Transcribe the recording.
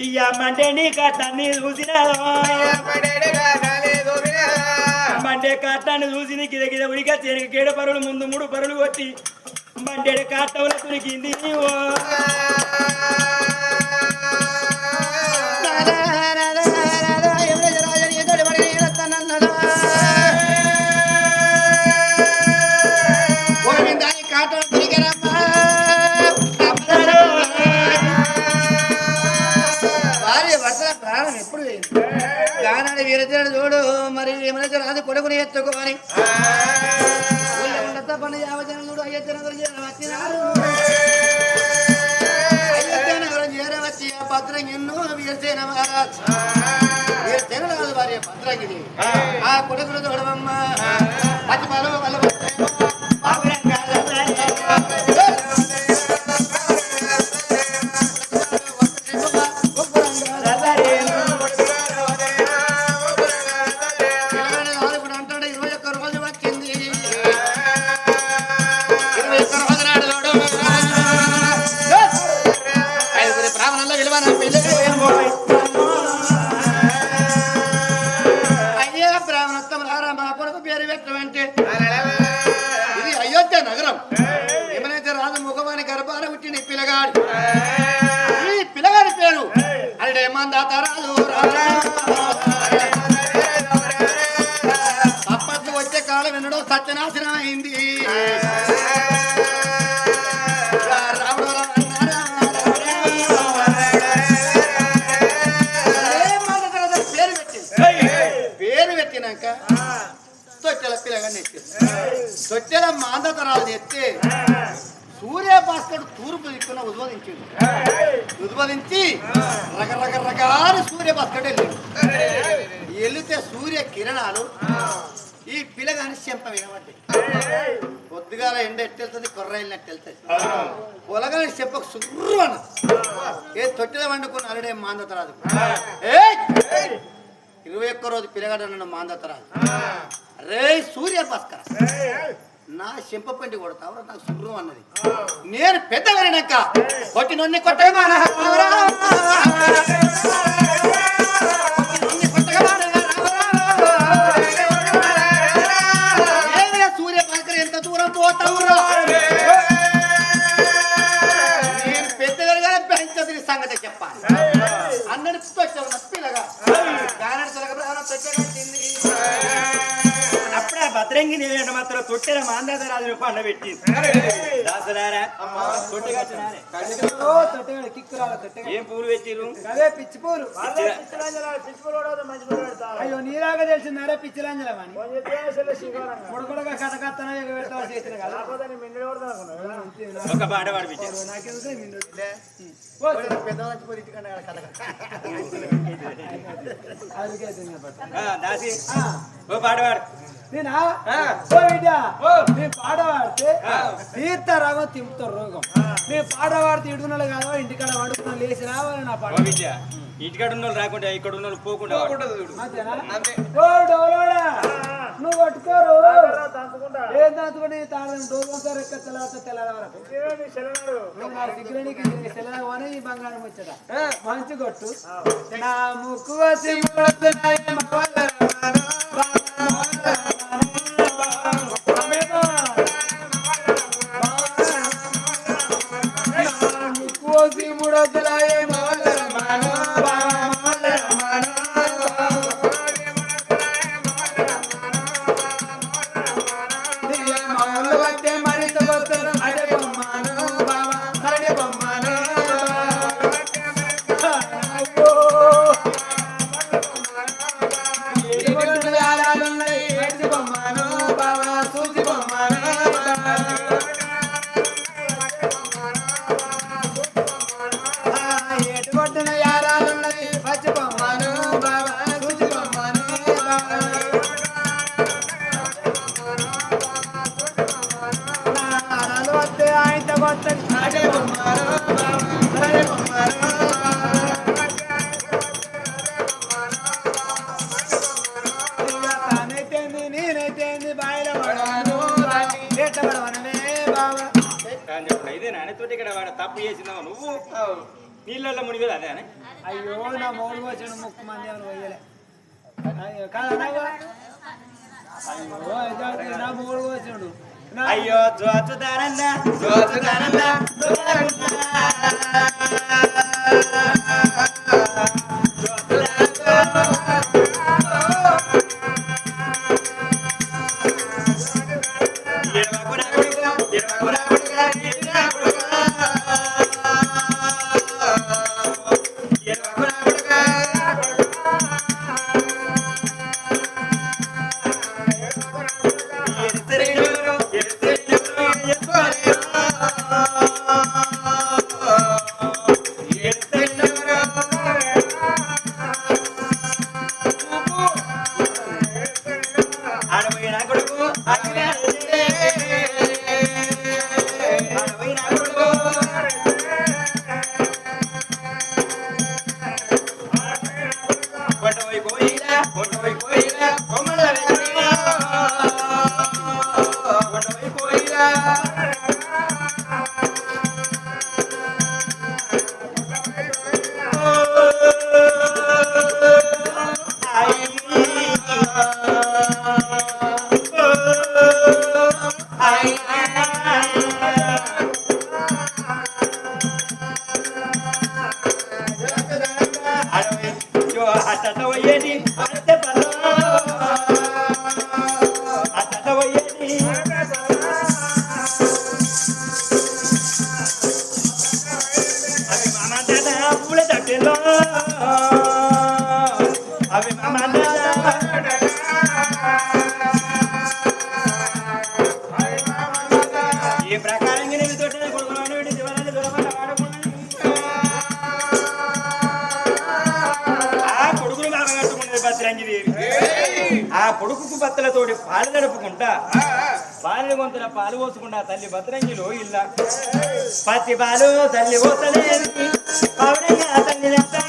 ఇయ్య మండే నీ కట్టాన్ని చూసినాదో మండే కాటాన్ని చూసి నీ గిద గిద ఉడిగా చేరిక కేడ పరులు ముందు మూడు పరులు కొట్టి మండే కాటంలో తురికింది ఓ ఎప్పుడు గానాడు చూడు మరి ఏమైనా రాదు కొడుకుని ఎత్తుకోని. ఊళ్ళో ఉన్నత పని యావజనుడు అయ్యొచ్చిన వచ్చినారు. చేరవచ్చి ఆ భద్రం ఎన్నో వీరసేన మహారాజ్. వీరసేన రాదు ఆ కొడుకులు చూడవమ్మ. పది పలు వల్ల పిల్లగాడు ఈ పిల్లగాడి పేరు. అరే మందాత రాజు. అప్పట్లో వచ్చే కాలం ఎన్నడో సత్యనాశనం అయింది. పిల్లగాన్ని ఎత్తింది తొట్టెల మాందతరాలు ఎత్తే సూర్యభాస్కరుడు తూర్పు దిక్కున ఉద్భవించింది ఉద్బోధించి రకరక రకాల సూర్యభాస్కరుడు వెళ్ళింది వెళితే సూర్య కిరణాలు ఈ పిల్లగాని చెంప వినబడ్డాయి. పొద్దుగాల ఎండ ఎట్టెళ్తుంది కొర్ర వెళ్ళినట్టు వెళ్తుంది. పొలగాని చెప్పకు సుర్రు అన్న. ఏ తొట్టెల వండుకుని అరడే మాందత రాదు ఇరవై ఒక్క రోజు పిల్లగాడు నన్ను మాందత రాదు రే సూర్య భాస్కర్. నా చెంప పండి కొడతావు? నాకు సుర్రు అన్నది. నేను పెద్దవరినాక కొట్టి నొన్ని కొట్టగా ఎంత దూరం పోతావురా నేను సంగతి చెప్పాలి. నా పిల్లగా? తొలగ తొచ్చగట్టింది భద్రంగి నేను మాత్రం తొట్టెల మాందాత రాజును పండ పెట్టి దాసరారా ఏం పూలు పెట్టిరు అదే పిచ్చి పూలు అయ్యో నీలాగా తెలిసిందారా పిచ్చిలంజలమని ముడకొడగా కథ కథన పెడతావు చేసిన కదా. ఒక పాట తిన్నపట్టు. ఆ, దాసి. ఓ పాట పాడు. నేనా? నీ పాట పాడితే తీర్థ రాగం తింపుతారు రోగం. నీ పాట పాడితే ఇడుకున్నాడు కాదో ఇంటికాడ పడుకున్నా లేచి రావాలి నా పాట ఇంటికాడ ఉన్న వాళ్ళు రాకుండా ఇక్కడ ఉన్న వాళ్ళు పోకుండా నువ్వు పట్టుకోరు ఏం దాచుకుంటే తాళం తెల్లవారు. నువ్వు నా సిగ్గులనికి తెల్లవారు ఈ బంగారం వచ్చాడ మంచి కొట్టు. నా ముక్కు వచ్చి వచ్చి మూడొద్దులాయే ఆయనతో ఇక్కడ వాడు తప్పు చేసినావు నువ్వు నీళ్ళల్లో మునిగేది అదే? అని అయ్యో నా మౌలు వచ్చిన ముక్కు మంది అయ్యో నా కొండవై కోయిలా అవి ఈ ప్రకారంగా నేను తోట కొడుకున్నాను వీడి దూరమని ఆ కొడుకును మామ భద్రంగిదేవి ఆ కొడుకుకు బత్తలతోటి పాలు నడుపుకుంటా పాలు గొంతుల పాలు పోసుకుంటా తల్లి భద్రంగిలో ఇల్ల. పత్తి పాలు తల్లి పోతలేదు. పౌడంగా తల్లి నెత్తాలి.